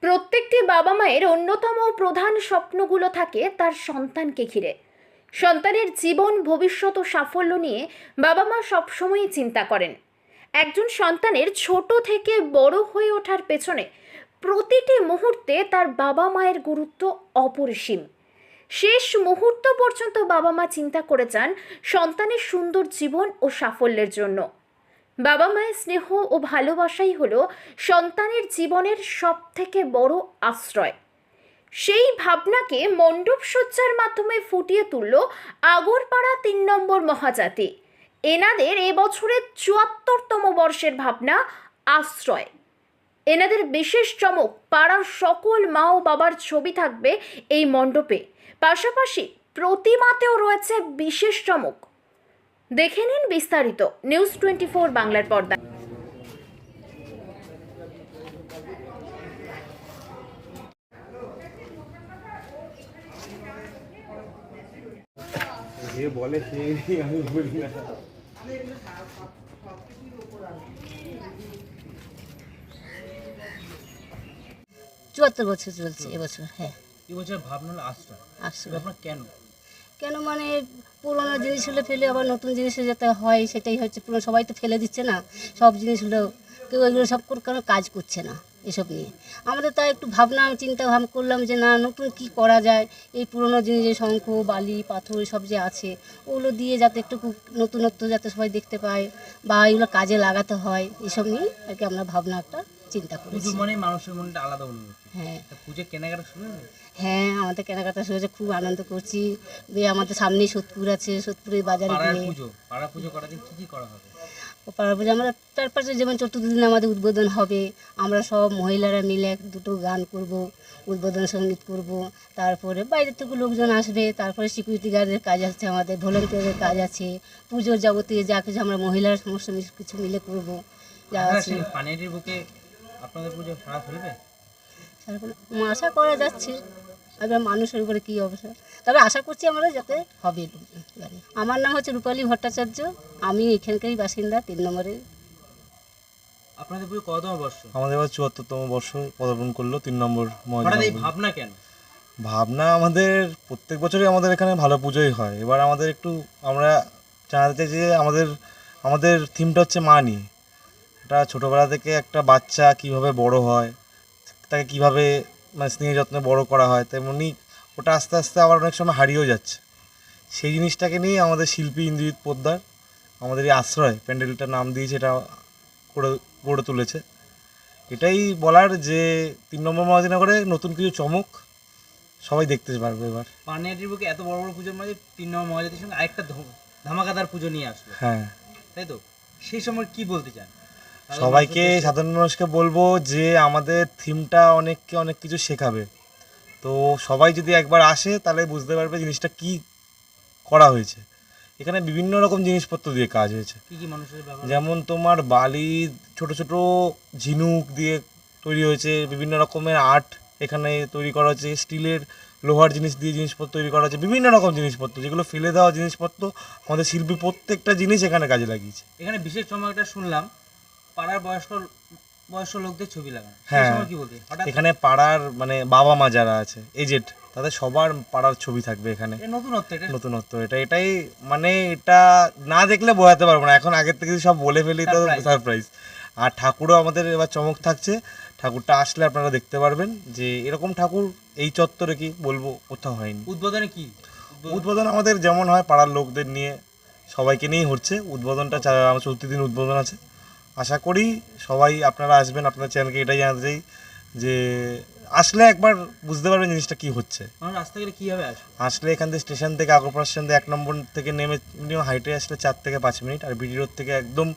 প্রত্যেকটি বাবা মায়ের অন্যতম প্রধান স্বপ্নগুলো থাকে তার সন্তানকে ঘিরে। সন্তানের জীবন, ভবিষ্যৎ ও সাফল্য নিয়ে বাবা মা সবসময়ই চিন্তা করেন। একজন সন্তানের ছোট থেকে বড় হয়ে ওঠার পেছনে প্রতিটি মুহূর্তে তার বাবা মায়ের গুরুত্ব অপরিসীম। শেষ মুহূর্ত পর্যন্ত বাবা মা চিন্তা করে যান সন্তানের সুন্দর জীবন ও সাফল্যের জন্য। বাবা মায়ের স্নেহ ও ভালোবাসাই হলো সন্তানের জীবনের সব থেকে বড় আশ্রয়। সেই ভাবনাকে মণ্ডপ সজ্জার মাধ্যমে ফুটিয়ে তুলল আগরপাড়া তিন নম্বর মহাজাতি। এনাদের এবছরের চুয়াত্তরতম বর্ষের ভাবনা আশ্রয়। এনাদের বিশেষ চমক, পাড়ার সকল মা ও বাবার ছবি থাকবে এই মণ্ডপে। পাশাপাশি প্রতিমাতেও রয়েছে বিশেষ চমক। দেখে নিন বিস্তারিত নিউজ টোয়েন্টি ফোর বাংলার পর্দা। যে বলে সে আমি বলি না। চুয়াত্তর বছর চলছে এবছর হ্যাঁ। এবছর ভাবনা আশ্রয়। আসলে আপনার কেন? কেন মানে পুরোনো জিনিসগুলো ফেলে আবার নতুন জিনিসে যাতে হয় সেটাই হচ্ছে পুরো সবাই তো ফেলে দিচ্ছে না। সব জিনিসগুলো কেউ এগুলো সব কোনো কাজ করছে না এসব নিয়ে। আমাদের তাই একটু ভাবনা, চিন্তা ভাবনা করলাম যে না, নতুন কি করা যায়? এই পুরনো জিনিস যে শঙ্খ, বালি, পাথর সব যে আছে, ওগুলো দিয়ে যাতে একটু নতুনত্ব যাতে সবাই দেখতে পায় বা এগুলো কাজে লাগাতে হয়, এসব নিয়ে আর কি আমরা ভাবনা একটা চিন্তা করেছি। মানে মানুষের মনটা আলাদা অনুভূতি। হ্যাঁ। পুজো কেনাকাটা শুরু হ্যাঁ আমাদের কেনাকাটা শুরু হয়েছে খুব আনন্দ করছি। বে আমাদের সামনেই সোদপুর আছে সোদপুরের বাজারে গিয়ে। পুজো পাড়া পুজো করার দিন কি কি করা হবে? ও পাড়ার পুজো আমরা চারপাশে যেমন চতুর্থ দিন আমাদের উদ্বোধন হবে আমরা সব মহিলারা মিলে এক দুটো গান করব উদ্বোধন সংগীত করব। তারপরে বাইরের থেকে লোকজন আসবে তারপরে সিকিউরিটি গার্ডের কাজ আছে আমাদের ভলেন্টিয়ারের কাজ আছে। পুজোর যাবতীয় যা কিছু আমরা মহিলারা সমস্ত কিছু মিলে করব যা আছে। সেই বুকে আপনাদের পুজো সারা ফেলবে আশা করা যাচ্ছে এবার মানুষের উপরে কী অবস্থা। তবে আশা করছি আমরা যাতে হবে আমার নাম হচ্ছে রূপালী ভট্টাচার্য আমি এখানকারই বাসিন্দা তিন নম্বরের আপনাদের পুজো কততম বর্ষ? আমাদের এবার চুয়াত্তরতম বর্ষ পদার্পণ করল তিন নম্বর এই ভাবনা কেন? ভাবনা আমাদের প্রত্যেক বছরই আমাদের এখানে ভালো পুজোই হয়। এবার আমাদের একটু আমরা জানাতে চাই যে আমাদের আমাদের থিমটা হচ্ছে মা নিয়ে এটা ছোটোবেলা থেকে একটা বাচ্চা কীভাবে বড় হয় তাকে কীভাবে মানে স্নেহ যত্নে বড় করা হয় তেমনি ওটা আস্তে আস্তে আবার অনেক সময় হারিয়েও যাচ্ছে। সেই জিনিসটাকে নিয়ে আমাদের শিল্পী ইন্দ্রজিৎ পোদ্দার আমাদের এই আশ্রয় প্যান্ডেলটার নাম দিয়েছে এটা করে গড়ে তুলেছে। এটাই বলার যে তিন নম্বর মহাদিনগরে নতুন কিছু চমক সবাই দেখতে পারবে এবার। পানিয়াটির বুকে এত বড় বড় পুজোর মাঝে তিন নম্বর মহাজাতির সঙ্গে আরেকটা ধম- ধামাকাদার পুজো নিয়ে আসলো। হ্যাঁ। তাই তো? সেই সময় কি বলতে চান? সবাইকে সাধারণ মানুষকে বলব যে আমাদের থিমটা অনেককে অনেক কিছু শেখাবে। তো সবাই যদি একবার আসে তাহলে বুঝতে পারবে জিনিসটা কি করা হয়েছে। এখানে বিভিন্ন রকম জিনিসপত্র দিয়ে কাজ হয়েছে। যেমন তোমার বালি ছোট ছোট ঝিনুক দিয়ে তৈরি হয়েছে বিভিন্ন রকমের আর্ট এখানে তৈরি করা হয়েছে স্টিলের লোহার জিনিস দিয়ে জিনিসপত্র তৈরি করা হয়েছে বিভিন্ন রকম জিনিসপত্র যেগুলো ফেলে দেওয়া জিনিসপত্র আমাদের শিল্পী প্রত্যেকটা জিনিস এখানে কাজে লাগিয়েছে। এখানে বিশেষ চমকটা শুনলাম পাড়ার বয়স্ক বয়স্ক লোকদের ছবি লাগানো। হ্যাঁ। কি বলতে? এখানে পাড়ার মানে বাবা মা যারা আছে এজেড তাদের সবার পাড়ার ছবি থাকবে এখানে। নতুনত্ব এটা নতুনত্ব এটা এটাই মানে এটা না দেখলে বোঝাতে পারব না। এখন আগের থেকে সব বলে ফেলি তো সারপ্রাইজ আর ঠাকুরও আমাদের এবার চমক থাকছে। ঠাকুরটা আসলে আপনারা দেখতে পারবেন যে এরকম ঠাকুর এই চত্বরে কি বলব কোথাও হয়নি। উদ্বোধনে কি? উদ্বোধন- আমাদের যেমন হয় পাড়ার লোকদের নিয়ে সবাইকে নিয়েই হচ্ছে। উদ্বোধনটা চতুর্থ দিন উদ্বোধন আছে। আশা করি সবাই আপনারা আসবেন আপনার চ্যানেলকে এটাই জানাতে চাই যে আসলে একবার বুঝতে পারবেন জিনিসটা কি হচ্ছে। মানুষ রাস্তা গেলে কীভাবে আসবে? আসলে এখান থেকে স্টেশন থেকে আগরপাড়া স্টেশন থেকে এক নম্বর থেকে নেমে মিনিমাম হাইটে আসলে চার থেকে পাঁচ মিনিট আর বিডি রোড থেকে একদম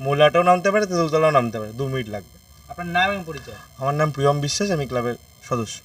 মোলাটাও নামতে পারে তেঁতুলতলাও নামতে পারে দু মিনিট লাগবে। আপনার নাম এবং পরিচয়? আমার নাম প্রিয়ম বিশ্বাস আমি ক্লাবের সদস্য।